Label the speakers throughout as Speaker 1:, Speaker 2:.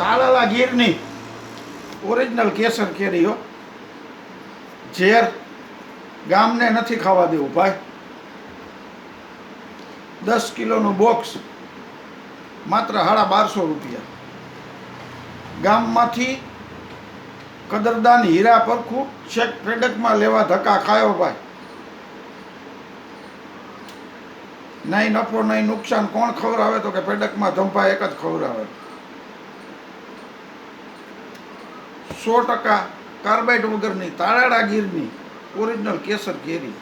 Speaker 1: તાળાલા ગીરની ઓરિજિનલ કેસર કેરી, હો. ઝેર ગામને નથી ખાવા દેવું, ભાઈ. દસ કિલોનું બોક્સ માત્ર સાડા બારસો રૂપિયા. ગામમાંથી કદરદાન હીરા પરખું છેક પ્રેડકમાં લેવા ધક્કા ખાયો, ભાઈ. નહીં નફો, નહીં નુકસાન, કોણ ખવડાવે? તો કે પેડકમાં ધંપા એક જ ખવડાવે. સો ટકા કાર્બાઇડ વગરની તાળાડા ગીરની ઓરિજિનલ કેસર કેરી,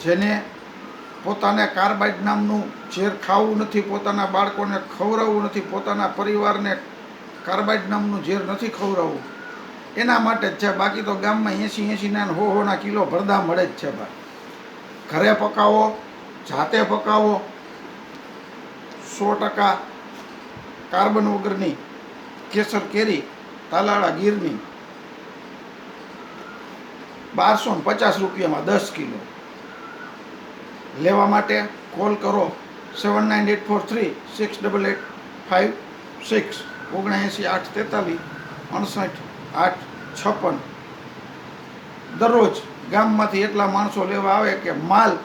Speaker 1: જેને પોતાને કાર્બાઇડ નામનું ઝેર ખાવું નથી, પોતાના બાળકોને ખવડાવવું નથી, પોતાના પરિવારને કાર્બાઇડ નામનું ઝેર નથી ખવડાવવું. એના માટે જ છે, બાકી તો ગામમાં એંસી એંસીના હો હોના કિલો ભરદા મળે જ છે ભાઈ. ઘરે પકાવો, જાતે પકાવો, સો ટકા કાર્બન વગરની કેસર કેરી તાલાળા ગીરની. બારસો પચાસ રૂપિયામાં દસ કિલો. લેવા માટે કોલ કરો seven nine eight four three six double eight five six ઓગણએંસી આઠ તેતાલીસ અડસઠ આઠ છપ્પન. દરરોજ ગામમાંથી એટલા માણસો લેવા આવે કે માલ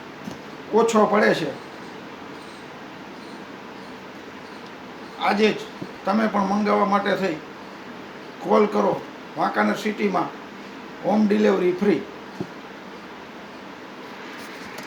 Speaker 1: ઓછો પડે છે. આજે જ તમે પણ મંગાવવા માટે થઈ. કોલ કરો વાંકાનેર સિટીમાં હોમ ડિલિવરી ફ્રી.